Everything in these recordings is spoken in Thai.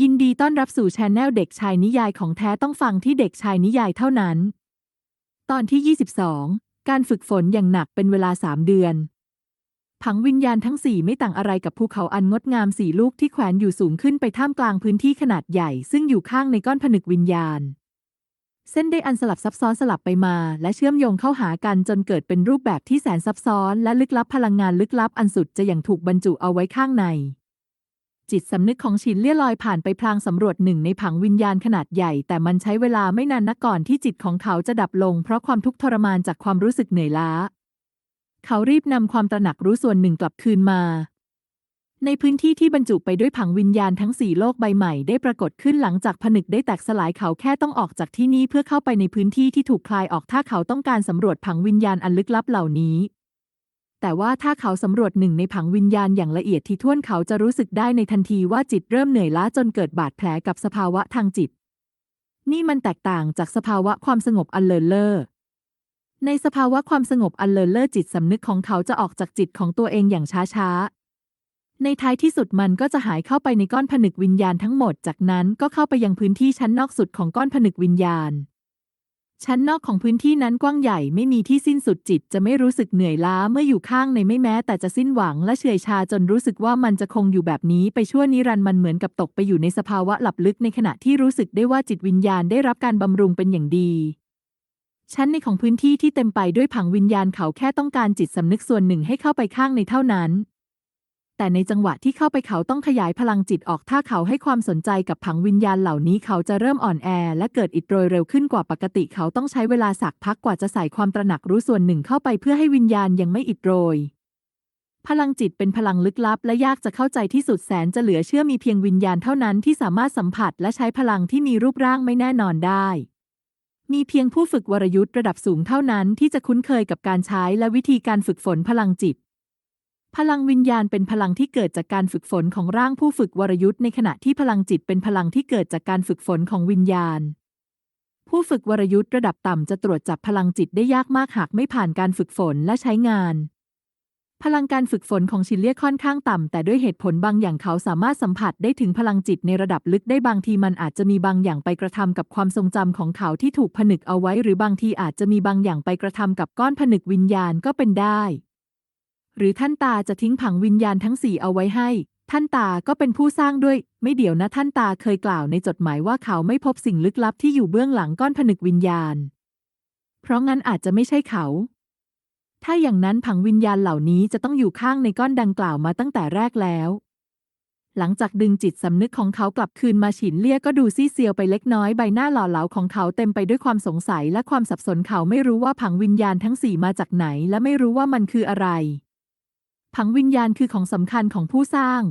ยินดีต้อนรับสู่ช anel เด็กชายนิยายของแท้ต้องฟังที่เด็กชายนิยายเท่านั้น ตอนที่ 22 การฝึกฝนอย่างหนักเป็นเวลาสามเดือน ผังวิญญาณทั้งสี่ไม่ต่างอะไรกับภูเขาอันงดงามสี่ลูกที่แขวนอยู่สูงขึ้นไปท่ามกลางพื้นที่ขนาดใหญ่ ซึ่งอยู่ข้างในก้อนผนึกวิญญาณ เส้นได้อันสลับซับซ้อนสลับไปมา และเชื่อมโยงเข้าหากันจนเกิดเป็นรูปแบบที่แสนซับซ้อน และลึกลับพลังงานลึกลับอันสุดจะอย่างถูกบรรจุเอาไว้ข้างใน จิตสำนึกของฉินเลี่ยลอยผ่านไปพลางสำรวจหนึ่งในผังวิญญาณขนาดใหญ่ แต่มันใช้เวลาไม่นานนักก่อนที่จิตของเขาจะดับลง เพราะความทุกข์ทรมานจากความรู้สึกเหนื่อยล้า เขารีบนำความตระหนักรู้ส่วนหนึ่งกลับคืนมา ในพื้นที่ที่บรรจุไปด้วยผังวิญญาณทั้งสี่โลกใบใหม่ได้ปรากฏขึ้นหลังจากผนึกได้แตกสลายเขาแค่ต้องออกจากที่นี่เพื่อเข้าไปในพื้นที่ที่ถูกคลายออกถ้าเขาต้องการสำรวจผังวิญญาณอันลึกลับเหล่านี้ แต่ว่าถ้าเขาสำรวจหนึ่งในผังวิญญาณอย่างละเอียดที่ท่วนเขาจะรู้สึกได้ในทันทีว่าจิตเริ่มเหนื่อยล้าจนเกิดบาดแผลกับสภาวะทางจิต นี่มันแตกต่างจากสภาวะความสงบอันเลินเล่อในสภาวะความสงบอันเลินเล่อจิตสำนึกของเขาจะออกจากจิตของตัวเองอย่างช้าๆ ในท้ายที่สุดมันก็จะหายเข้าไปในก้อนผนึกวิญญาณทั้งหมด จากนั้นก็เข้าไปยังพื้นที่ชั้นนอกสุดของก้อนผนึกวิญญาณ ชั้นนอกของพื้นที่นั้นกว้างใหญ่ไม่มีที่สิ้นสุดจิตจะไม่รู้สึกเหนื่อยล้าเมื่ออยู่ข้างในไม่แม้ แต่จะสิ้นหวังและเฉื่อยชาจนรู้สึกว่ามันจะคงอยู่แบบนี้ไปชั่วนิรันดร์มันเหมือนกับตกไปอยู่ในสภาวะหลับลึกในขณะที่รู้สึกได้ว่าจิตวิญญาณได้รับการบำรุงเป็นอย่างดีชั้นในของพื้นที่ที่เต็มไปด้วยผังวิญญาณเขาแค่ต้องการจิตสำนึกส่วนหนึ่งให้เข้าไปข้างในเท่านั้น แต่ในจังหวะที่เข้าไปเขาต้องขยายพลังจิตออกถ้าเขาให้ความสนใจกับผังวิญญาณเหล่านี้เขาจะเริ่มอ่อนแอ และเกิดอิดโรยเร็วขึ้นกว่าปกติเขาต้องใช้เวลาสักพักกว่าจะใส่ความตระหนักรู้ส่วนหนึ่งเข้าไปเพื่อให้วิญญาณยังไม่อิดโรย พลังจิตเป็นพลังลึกลับ และยากจะเข้าใจที่สุดแสนจะเหลือเชื่อมีเพียงวิญญาณเท่านั้นที่สามารถสัมผัสและใช้พลังที่มีรูปร่างไม่แน่นอนได้มีเพียงผู้ฝึกวรยุทธ์ระดับสูงเท่านั้นที่จะคุ้นเคยกับการใช้และวิธีการฝึกฝนพลังจิต พลังวิญญาณเป็นพลังที่เกิดจากการฝึกฝนของร่างผู้ฝึกวรยุทธ์ในขณะที่พลังจิตเป็นพลังที่เกิดจากการฝึกฝนของวิญญาณ ผู้ฝึกวรยุทธ์ระดับต่ำจะตรวจจับพลังจิตได้ยากมากหากไม่ผ่านการฝึกฝนและใช้งาน พลังการฝึกฝนของชินเลียค่อนข้างต่ำแต่ด้วยเหตุผลบางอย่างเขาสามารถสัมผัสได้ถึงพลังจิตในระดับลึกได้บางทีมันอาจจะมีบางอย่างไปกระทำกับความทรงจำของเขาที่ถูกผนึกเอาไว้ หรือบางทีอาจจะมีบางอย่างไปกระทำกับก้อนผนึกวิญญาณก็เป็นได้ หรือท่านตาจะทิ้งผังวิญญาณทั้งสี่เอาไว้ให้ ท่านตาก็เป็นผู้สร้างด้วย ไม่เดี๋ยวนะท่านตาเคยกล่าวในจดหมายว่าเขาไม่พบสิ่งลึกลับที่อยู่เบื้องหลังก้อนผนึกวิญญาณ เพราะงั้นอาจจะไม่ใช่เขา ถ้าอย่างนั้นผังวิญญาณเหล่านี้จะต้องอยู่ข้างในก้อนดังกล่าวมาตั้งแต่แรกแล้ว หลังจากดึงจิตสำนึกของเขากลับคืนมาฉินเลี่ยก็ดูซีเซียวไปเล็กน้อยใบหน้าหล่อเหลาของเขาเต็มไปด้วยความสงสัยและความสับสนเขาไม่รู้ว่าผังวิญญาณทั้งสี่มาจากไหน และไม่รู้ว่ามันคืออะไร ผังวิญญาณคือของสำคัญของผู้สร้าง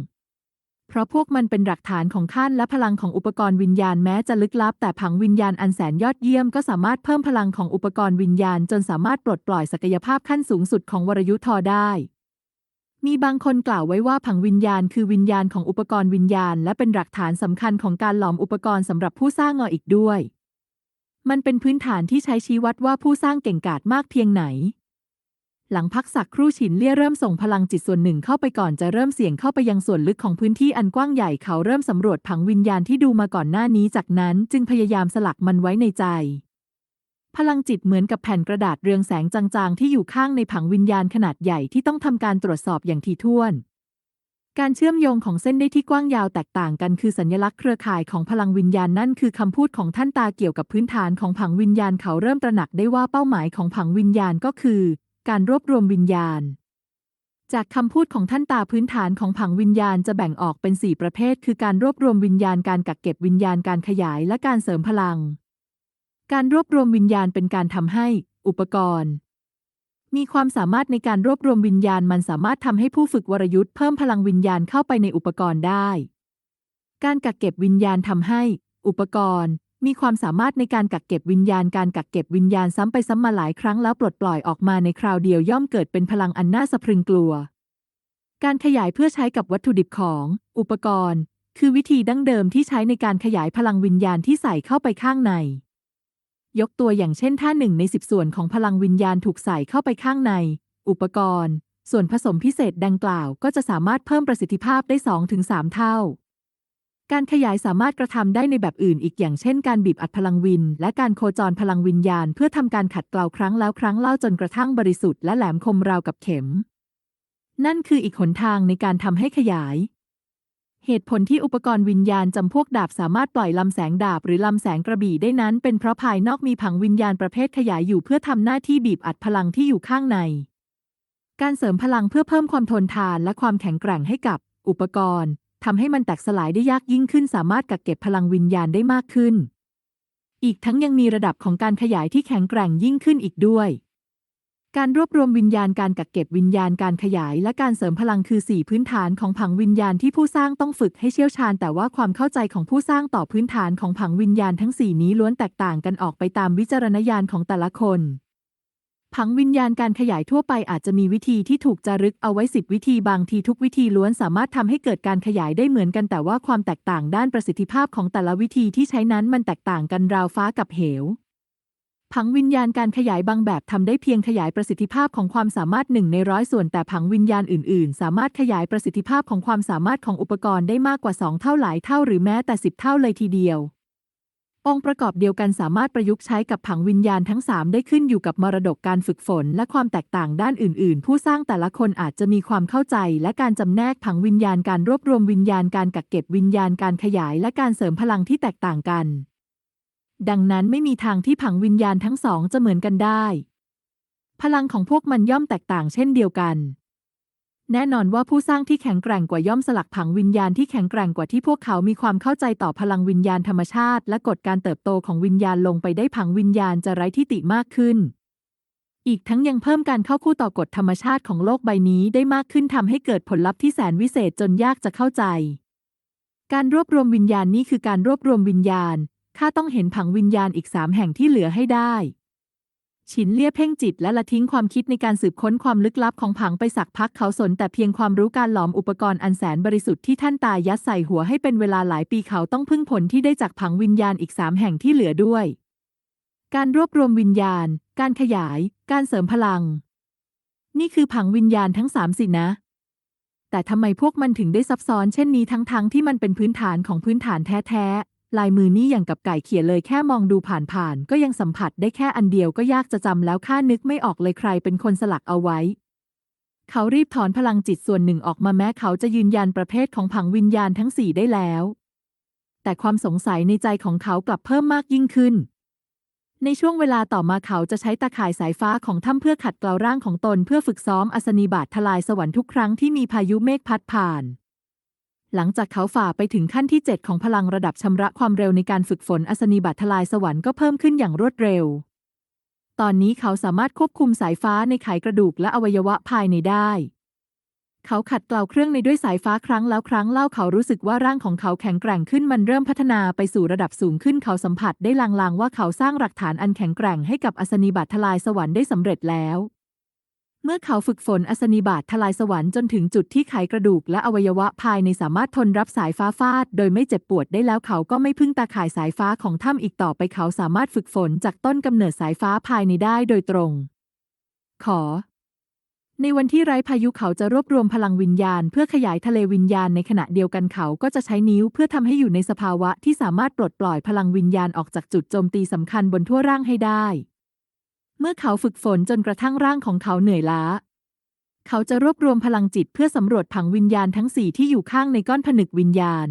เพราะพวกมันเป็นหลักฐานของขั้นและพลังของอุปกรณ์วิญญาณแม้จะลึกลับ แต่ผังวิญญาณอันแสนยอดเยี่ยมก็สามารถเพิ่มพลังของอุปกรณ์วิญญาณ จนสามารถปลดปล่อยศักยภาพขั้นสูงสุดของวรยุทธอได้ มีบางคนกล่าวไว้ว่าผังวิญญาณคือวิญญาณของอุปกรณ์วิญญาณ และเป็นหลักฐานสำคัญของการหลอมอุปกรณ์สำหรับผู้สร้างงออีกด้วย มันเป็นพื้นฐานที่ใช้ชี้วัดว่าผู้สร้างเก่งกาจมากเพียงไหน หลังพักสักครู่ฉินเลี่ยเริ่มส่งพลังจิตส่วนหนึ่งเข้าไปก่อนจะเริ่มเสี่ยงเข้าไปยังส่วนลึกของพื้นที่อันกว้างใหญ่เขาเริ่มสำรวจผังวิญญาณที่ดูมาก่อนหน้านี้ จากนั้นจึงพยายามสลักมันไว้ในใจ พลังจิตเหมือนกับแผ่นกระดาษเรืองแสงจางๆ ที่อยู่ข้างในผังวิญญาณขนาดใหญ่ที่ต้องทำการตรวจสอบอย่างถี่ถ้วน การเชื่อมโยงของเส้นได้ที่กว้างยาวแตกต่างกันคือสัญลักษณ์เครือข่ายของพลังวิญญาณนั่นคือคำพูดของท่านตาเกี่ยวกับพื้นฐานของผังวิญญาณเขาเริ่มตระหนักได้ว่าเป้าหมายของผังวิญญาณก็คือ การรวบรวมวิญญาณ จากคำพูดของท่านตาพื้นฐานของผังวิญญาณจะแบ่งออกเป็น 4 ประเภท คือการรวบรวมวิญญาณการกักเก็บวิญญาณการขยายและการเสริมพลัง การรวบรวมวิญญาณเป็นการทำให้ อุปกรณ์มีความสามารถในการรวบรวมวิญญาณมันสามารถทำให้ผู้ฝึกวรยุทธ์เพิ่มพลังวิญญาณเข้าไปในอุปกรณ์ได้ การกักเก็บวิญญาณทำให้ อุปกรณ์ มีความสามารถในการกักเก็บวิญญาณการกักเก็บวิญญาณซ้ำไปซ้ำมาหลายครั้งแล้วปลดปล่อยออกมาในคราวเดียวย่อมเกิดเป็นพลังอันน่าสะพรึงกลัว การขยายเพื่อใช้กับวัตถุดิบของ อุปกรณ์ คือวิธีดั้งเดิมที่ใช้ในการขยายพลังวิญญาณที่ใส่เข้าไปข้างใน ยกตัวอย่างเช่นถ้าหนึ่งในสิบส่วนของพลังวิญญาณถูกใส่เข้าไปข้างใน อุปกรณ์ ส่วนผสมพิเศษดังกล่าวก็จะสามารถเพิ่มประสิทธิภาพได้ 2-3 เท่า การขยายสามารถกระทำได้ในแบบอื่นอีกอย่างเช่นการบีบอัดพลังวิน และการโคจรพลังวิญญาณ เพื่อทำการขัดเกลาครั้งแล้วครั้งเล่าจนกระทั่งบริสุทธิ์และแหลมคมราวกับเข็ม นั่นคืออีกหนทางในการทำให้ขยาย เหตุผลที่อุปกรณ์วิญญาณจำพวกดาบสามารถปล่อยลำแสงดาบหรือลำแสงกระบี่ได้นั้น เป็นเพราะภายนอกมีผังวิญญาณประเภทขยายอยู่เพื่อทำหน้าที่บีบอัดพลังที่อยู่ข้างใน การเสริมพลังเพื่อเพิ่มความทนทานและความแข็งแกร่งให้กับอุปกรณ์ ทำให้มันแตกสลายได้ยากยิ่งขึ้น สามารถกักเก็บพลังวิญญาณได้มากขึ้น อีกทั้งยังมีระดับของการขยายที่แข็งแกร่งยิ่งขึ้นอีกด้วย การรวบรวมวิญญาณการกักเก็บวิญญาณการขยาย และการเสริมพลังคือสี่พื้นฐานของผังวิญญาณที่ผู้สร้างต้องฝึกให้เชี่ยวชาญ แต่ว่าความเข้าใจของผู้สร้างต่อพื้นฐานของผังวิญญาณทั้งสี่นี้ล้วนแตกต่างกันออกไปตามวิจารณญาณของแต่ละคน ผังวิญญาณการขยายทั่วไปอาจจะมีวิธีที่ถูกจารึกเอาไว้สิบวิธีบางทีทุกวิธีล้วนสามารถทำให้เกิดการขยายได้เหมือนกันแต่ว่าความแตกต่างด้านประสิทธิภาพของแต่ละวิธีที่ใช้นั้นมันแตกต่างกันราวฟ้ากับเหว ผังวิญญาณการขยายบางแบบทำได้เพียงขยายประสิทธิภาพของความสามารถหนึ่งในร้อยส่วนแต่ผังวิญญาณอื่น ๆ สามารถขยายประสิทธิภาพของความสามารถของอุปกรณ์ได้มากกว่า 2 เท่าหลายเท่าหรือแม้แต่ 10 เท่าเลยทีเดียว องค์ประกอบเดียวกันสามารถประยุกต์ใช้กับผังวิญญาณทั้ง 3 ได้ขึ้นอยู่กับมรดกการฝึกฝน และความแตกต่างด้านอื่น ๆ ผู้สร้างแต่ละคนอาจจะมีความเข้าใจ และการจำแนกผังวิญญาณการรวบรวมวิญญาณการกักเก็บวิญญาณการขยาย และการเสริมพลังที่แตกต่างกัน ดังนั้นไม่มีทางที่ผังวิญญาณทั้งสองจะเหมือนกันได้ พลังของพวกมันย่อมแตกต่างเช่นเดียวกัน แน่นอนว่าผู้สร้างที่แข็งแกร่งกว่าย่อมสลักผังวิญญาณที่แข็งแกร่งกว่าที่พวกเขามีความเข้าใจต่อพลังวิญญาณธรรมชาติ และกฎการเติบโตของวิญญาณลงไปได้ผังวิญญาณจะไร้ที่ติมากขึ้น อีกทั้งยังเพิ่มการเข้าคู่ต่อกฎธรรมชาติของโลกใบนี้ได้มากขึ้นทำให้เกิดผลลัพธ์ที่แสนวิเศษจนยากจะเข้าใจ การรวบรวมวิญญาณนี่คือการรวบรวมวิญญาณข้าต้องเห็นผังวิญญาณอีกสามแห่งที่เหลือให้ได้ ฉินเลี่ยเพ่งจิตและละทิ้งความคิดในการสืบค้นความลึกลับของผังไปสักพักเขาสนแต่เพียงความรู้การหลอมอุปกรณ์อันแสนบริสุทธิ์ที่ท่านตายัดใส่หัวให้เป็นเวลาหลายปีเขาต้องพึ่งผลที่ได้จากผังวิญญาณอีกสามแห่งที่เหลือด้วย การรวบรวมวิญญาณ การขยาย การเสริมพลัง นี่คือผังวิญญาณทั้งสามสินะ แต่ทำไมพวกมันถึงได้ซับซ้อนเช่นนี้ทั้งๆทที่มันเป็นพื้นฐานของพื้นฐานแท้ๆ ลายมือนี่อย่างกับไก่เขี่ยเลยแค่มองดูผ่านๆก็ยังสัมผัสได้แค่อันเดียวก็ยากจะจำแล้วข้านึกไม่ออกเลยใครเป็นคนสลักเอาไว้ เขารีบถอนพลังจิตส่วนหนึ่งออกมาแม้เขาจะยืนยันประเภทของผังวิญญาณทั้งสี่ได้แล้ว แต่ความสงสัยในใจของเขากลับเพิ่มมากยิ่งขึ้น ในช่วงเวลาต่อมาเขาจะใช้ตาข่ายสายฟ้าของถ้ำเพื่อขัดเกลาร่างของตนเพื่อฝึกซ้อมอัศนีบาตทลายสวรรค์ทุกครั้งที่มีพายุเมฆพัดผ่าน หลังจากเขาฝ่าไปถึงขั้นที่ 7 ของพลังระดับชำระความเร็วในการฝึกฝนอัศนีบัตทลายสวรรค์ก็เพิ่มขึ้นอย่างรวดเร็ว ตอนนี้เขาสามารถควบคุมสายฟ้าในไขกระดูกและอวัยวะภายในได้ เขาขัดเกลาเครื่องในด้วยสายฟ้าครั้งแล้วครั้งเล่าเขารู้สึกว่าร่างของเขาแข็งแกร่งขึ้นมันเริ่มพัฒนาไปสู่ระดับสูงขึ้นเขาสัมผัสได้ลางๆว่าเขาสร้างหลักฐานอันแข็งแกร่งให้กับอัศนีบัตทลายสวรรค์ได้สำเร็จแล้ว เมื่อเขาฝึกฝนอัศนีบาตทลายสวรรค์จนถึงจุดที่ไขกระดูกและอวัยวะภายในสามารถทนรับสายฟ้าฟาด โดยไม่เจ็บปวดได้แล้วเขาก็ไม่พึ่งตาข่ายสายฟ้าของถ้ำอีกต่อไปเขาสามารถฝึกฝนจากต้นกำเนิดสายฟ้าภายในได้โดยตรง ขอ ในวันที่ไร้พายุเขาจะรวบรวมพลังวิญญาณ เพื่อขยายทะเลวิญญาณในขณะเดียวกันเขาก็จะใช้นิ้วเพื่อทำให้อยู่ในสภาวะที่สามารถปลดปล่อยพลังวิญญาณออกจากจุดโจมตีสำคัญบนทั่วร่างให้ได้ เมื่อเขาฝึกฝนจนกระทั่งร่างของเขาเหนื่อยล้า เขาจะรวบรวมพลังจิตเพื่อสำรวจผังวิญญาณทั้งสี่ที่อยู่ข้างในก้อนผนึกวิญญาณ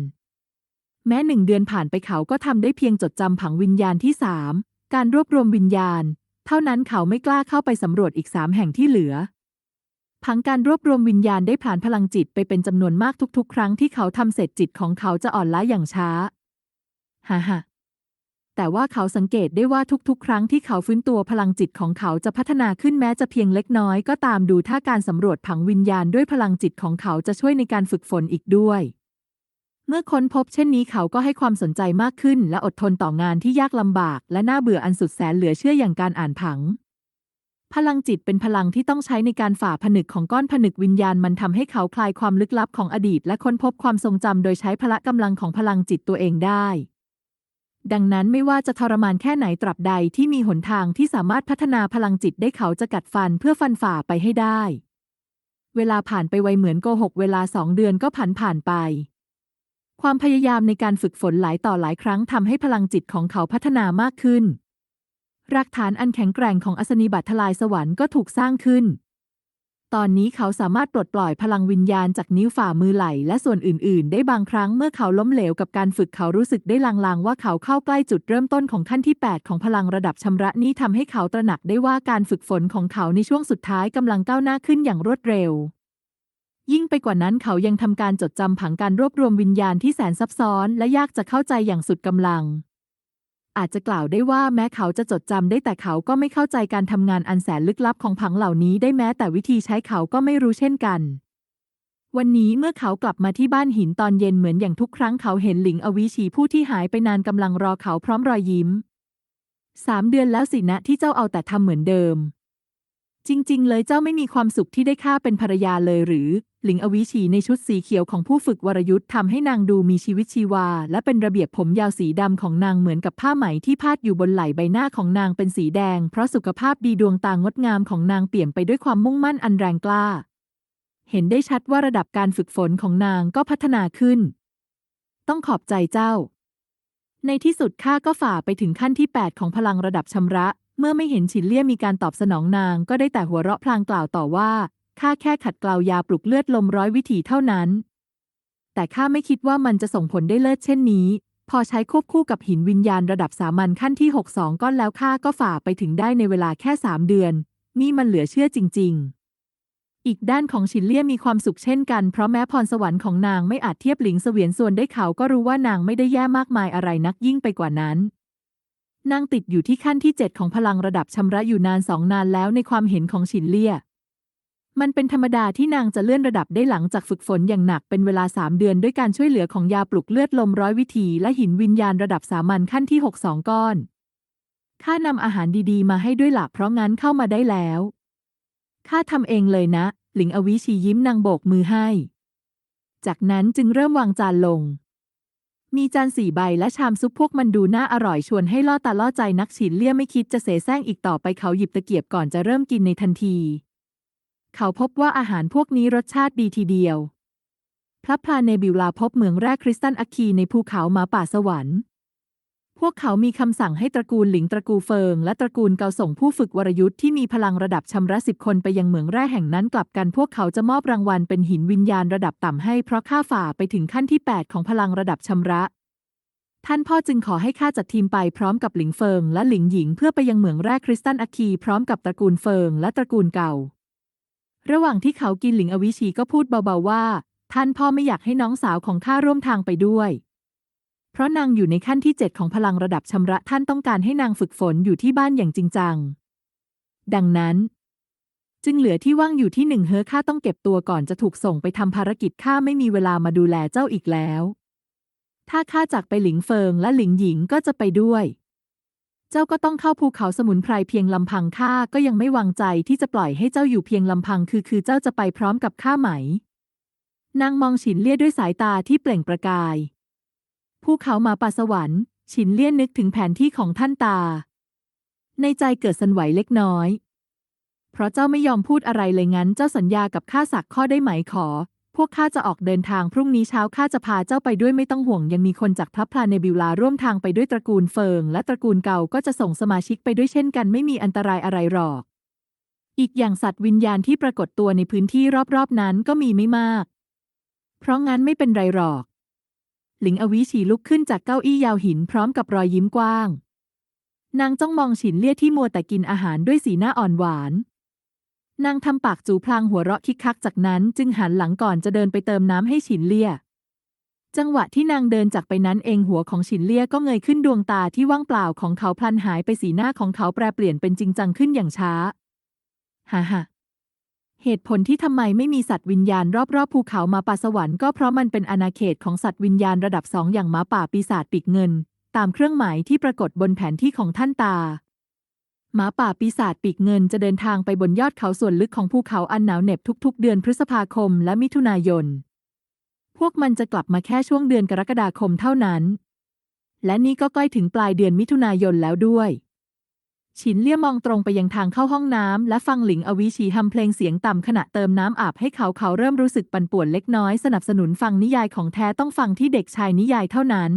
แม้หนึ่งเดือนผ่านไปเขาก็ทำได้เพียงจดจำผังวิญญาณที่สามการรวบรวมวิญญาณ เท่านั้นเขาไม่กล้าเข้าไปสำรวจอีกสามแห่งที่เหลือผังการรวบรวมวิญญาณได้ผ่านพลังจิตไปเป็นจำนวนมากทุกๆ ครั้งที่เขาทำเสร็จจิตของเขาจะอ่อนล้าอย่างช้าฮ่าฮ่า แต่ว่าเขาสังเกตได้ว่าทุกๆ ครั้งที่เขาฟื้นตัวพลังจิตของเขาจะพัฒนาขึ้นแม้จะเพียงเล็กน้อยก็ตามดูถ้าการสำรวจผังวิญญาณด้วยพลังจิตของเขาจะช่วยในการฝึกฝนอีกด้วย เมื่อค้นพบเช่นนี้เขาก็ให้ความสนใจมากขึ้น และอดทนต่องานที่ยากลำบาก และน่าเบื่ออันสุดแสนเหลือเชื่ออย่างการอ่านผังพลังจิตเป็นพลังที่ต้องใช้ในการฝ่าผนึกของก้อนผนึกวิญญาณมันทำให้เขาคลายความลึกลับของอดีต และค้นพบความทรงจำโดยใช้พละกำลังของพลังจิตตัวเองได้ ดังนั้นไม่ว่าจะทรมานแค่ไหนตราบใดที่มีหนทางที่สามารถพัฒนาพลังจิตได้เขาจะกัดฟันเพื่อฟันฝ่าไปให้ได้ เวลาผ่านไปไวเหมือนโกหกเวลาสองเดือนก็ผ่านผ่านไป ความพยายามในการฝึกฝนหลายต่อหลายครั้งทำให้พลังจิตของเขาพัฒนามากขึ้นรากฐานอันแข็งแกร่งของอัศนีบัตทลายสวรรค์ก็ถูกสร้างขึ้น ตอนนี้เขาสามารถปลดปล่อยพลังวิญญาณจากนิ้วฝ่ามือไหล่และส่วนอื่น ๆ ได้บางครั้งเมื่อเขาล้มเหลวกับการฝึกเขารู้สึกได้ลางๆ ว่าเขาเข้าใกล้จุดเริ่มต้นของขั้นที่ 8 ของพลังระดับชำระนี้ทำให้เขาตระหนักได้ว่าการฝึกฝนของเขาในช่วงสุดท้ายกำลังก้าวหน้าขึ้นอย่างรวดเร็ว ยิ่งไปกว่านั้นเขายังทำการจดจำผังการรวบรวมวิญญาณที่แสนซับซ้อน และยากจะเข้าใจอย่างสุดกำลัง อาจจะกล่าวได้ว่าแม้เขาจะจดจำได้แต่เขาก็ไม่เข้าใจการทำงานอันแสนลึกลับของผังเหล่านี้ได้แม้แต่วิธีใช้เขาก็ไม่รู้เช่นกัน วันนี้เมื่อเขากลับมาที่บ้านหินตอนเย็นเหมือนอย่างทุกครั้งเขาเห็นหลิงอวิชีผู้ที่หายไปนานกำลังรอเขาพร้อมรอยยิ้มสามเดือนแล้วสินะที่เจ้าเอาแต่ทำเหมือนเดิม จริง ๆ เลยเจ้าไม่มีความสุขที่ได้ข้าเป็นภรรยาเลยหรือ หลิงอวิชีในชุดสีเขียวของผู้ฝึกวรยุทธ์ทำให้นางดูมีชีวิตชีวา และเป็นระเบียบผมยาวสีดำของนางเหมือนกับผ้าไหมที่พาดอยู่บนไหล่ใบหน้าของนางเป็นสีแดง เพราะสุขภาพดีดวงตางดงามของนางเปี่ยมไปด้วยความมุ่งมั่นอันแรงกล้า เห็นได้ชัดว่าระดับการฝึกฝนของนางก็พัฒนาขึ้น ต้องขอบใจเจ้า ในที่สุดข้าก็ฝ่าไปถึงขั้นที่ 8 ของพลังระดับชำระ เมื่อไม่เห็นฉินเลี่ยมีการตอบสนองนางก็ได้แต่หัวเราะพลางกล่าวต่อว่า ข้าแค่ขัดเกลายาปลุกเลือดลมร้อยวิถีเท่านั้น แต่ข้าไม่คิดว่ามันจะส่งผลได้เลิศเช่นนี้ พอใช้ควบคู่กับหินวิญญาณระดับสามัญขั้นที่ 62 ก้อนแล้วข้าก็ฝ่าไปถึงได้ในเวลาแค่ 3 เดือน นี่มันเหลือเชื่อจริง ๆ อีกด้านของฉินเลี่ยมีความสุขเช่นกัน เพราะแม้พรสวรรค์ของนางไม่อาจเทียบหลิงเสวียนส่วนได้เขาก็รู้ว่านางไม่ได้แย่มากมายอะไรนักยิ่งไปกว่านั้นนางติดอยู่ที่ขั้นที่ 7 ของพลังระดับชำระอยู่นานสองนานแล้วในความเห็นของฉินเลี่ย มันเป็นธรรมดาที่นางจะเลื่อนระดับได้หลังจากฝึกฝนอย่างหนักเป็นเวลา 3 เดือนด้วยการช่วยเหลือของยาปลุกเลือดลมร้อยวิธี และหินวิญญาณระดับสามัญขั้นที่ 62 ก้อน ข้านำอาหารดีๆ มาให้ด้วยหลับเพราะงั้นเข้ามาได้แล้ว ข้าทำเองเลยนะ หลิงอวิชียิ้มนางโบกมือให้ จากนั้นจึงเริ่มวางจานลง มีจานสี่ใบและชามซุปพวกมันดูน่าอร่อยชวนให้ล่อตาล่อใจนักฉินเลี่ยไม่คิดจะเสแสร้งอีกต่อไปเขาหยิบตะเกียบก่อนจะเริ่มกินในทันที เขาพบว่าอาหารพวกนี้รสชาติดีทีเดียว พระพลาเนบิวลาพบเหมืองแร่คริสตัลอะคีในภูเขาหมาป่าสวรรค์ พวกเขามีคำสั่งให้ตระกูลหลิงตระกูลเฟิง และตระกูลเกาส่งผู้ฝึกวรยุทธ์ที่มีพลังระดับชำระสิบคนไปยังเหมืองแร่แห่งนั้นกลับกันพวกเขาจะมอบรางวัลเป็นหินวิญญาณระดับต่ำให้เพราะข้าฝ่าไปถึงขั้นที่ 8 ของพลังระดับชำระท่านพ่อจึงขอให้ข้าจัดทีมไปพร้อมกับหลิงเฟิงและหลิงหญิงเพื่อไปยังเหมืองแร่คริสตัลอะคีพร้อมกับตระกูลเฟิงและตระกูลเก่า ระหว่างที่เขากินหลิงอวิชีก็พูดเบาๆว่า ท่านพ่อไม่อยากให้น้องสาวของข้าร่วมทางไปด้วย เพราะนางอยู่ในขั้นที่7ของพลังระดับชำระท่านต้องการให้นางฝึกฝนอยู่ที่บ้านอย่างจริงจัง ดังนั้น จึงเหลือที่ว่างอยู่ที่หนึ่งเฮอข้าต้องเก็บตัวก่อนจะถูกส่งไปทำภารกิจข้าไม่มีเวลามาดูแลเจ้าอีกแล้ว ถ้าข้าจากไปหลิงเฟิงและหลิงหญิงก็จะไปด้วย เจ้าก็ต้องเข้าภูเขาสมุนไพรเพียงลำพังข้าก็ยังไม่วางใจที่จะปล่อยให้เจ้าอยู่เพียงลำพังคือคือเจ้าจะไปพร้อมกับข้าไหม นางมองฉินเลี่ยด้วยสายตาที่เปล่งประกาย ภูเขามาป่าสวรรค์ฉินเลี่ยนนึกถึงแผนที่ของท่านตา ในใจเกิดสันไหวเล็กน้อย เพราะเจ้าไม่ยอมพูดอะไรเลยงั้น เจ้าสัญญากับข้าสักข้อได้ไหมขอ พวกข้าจะออกเดินทางพรุ่งนี้เช้าข้าจะพาเจ้าไปด้วยไม่ต้องห่วง ยังมีคนจากพระพลาเนบิวลาร่วมทางไปด้วยตระกูลเฟิง และตระกูลเก่าก็จะส่งสมาชิกไปด้วยเช่นกันไม่มีอันตรายอะไรหรอก อีกอย่างสัตว์วิญญาณที่ปรากฏตัวในพื้นที่รอบๆนั้นก็มีไม่มาก เพราะงั้นไม่เป็นไรหรอก หลิงอวิชีลุกขึ้นจากเก้าอี้ยาวหินพร้อมกับรอยยิ้มกว้าง นางจ้องมองฉินเลี่ยที่มัวแต่กินอาหารด้วยสีหน้าอ่อนหวาน นางทำปากจูพลางหัวเราะคิกคักจากนั้นจึงหันหลังก่อนจะเดินไปเติมน้ำให้ฉินเลี่ย จังหวะที่นางเดินจากไปนั้นเองหัวของฉินเลี่ยก็เงยขึ้นดวงตาที่ว่างเปล่าของเขาพลันหายไปสีหน้าของเขาแปรเปลี่ยนเป็นจริงจังขึ้นอย่างช้าฮ่าฮ่าเหตุผลที่ทำไมไม่มีสัตว์วิญญาณรอบๆภูเขามาป่าสวรรค์ก็เพราะมันเป็นอาณาเขตของสัตว์วิญญาณระดับสองอย่างหมาป่าปีศาจปีกเงิน ตามเครื่องหมายที่ปรากฏบนแผนที่ของท่านตา หมาป่าปีศาจปีกเงินจะเดินทางไปบนยอดเขาส่วนลึกของภูเขาอันหนาวเหน็บทุกๆ เดือนพฤษภาคมและมิถุนายน พวกมันจะกลับมาแค่ช่วงเดือนกรกฎาคมเท่านั้น และนี่ก็ใกล้ถึงปลายเดือนมิถุนายนแล้วด้วย ฉินเลี่ยมองตรงไปยังทางเข้าห้องน้ำ และฟังหลิงอวิชีทำเพลงเสียงต่ำขณะเติมน้ำอาบให้เขาเขาเริ่มรู้สึกปั่นป่วนเล็กน้อยสนับสนุนฟังนิยายของแท้ต้องฟังที่เด็กชายนิยายเท่านั้น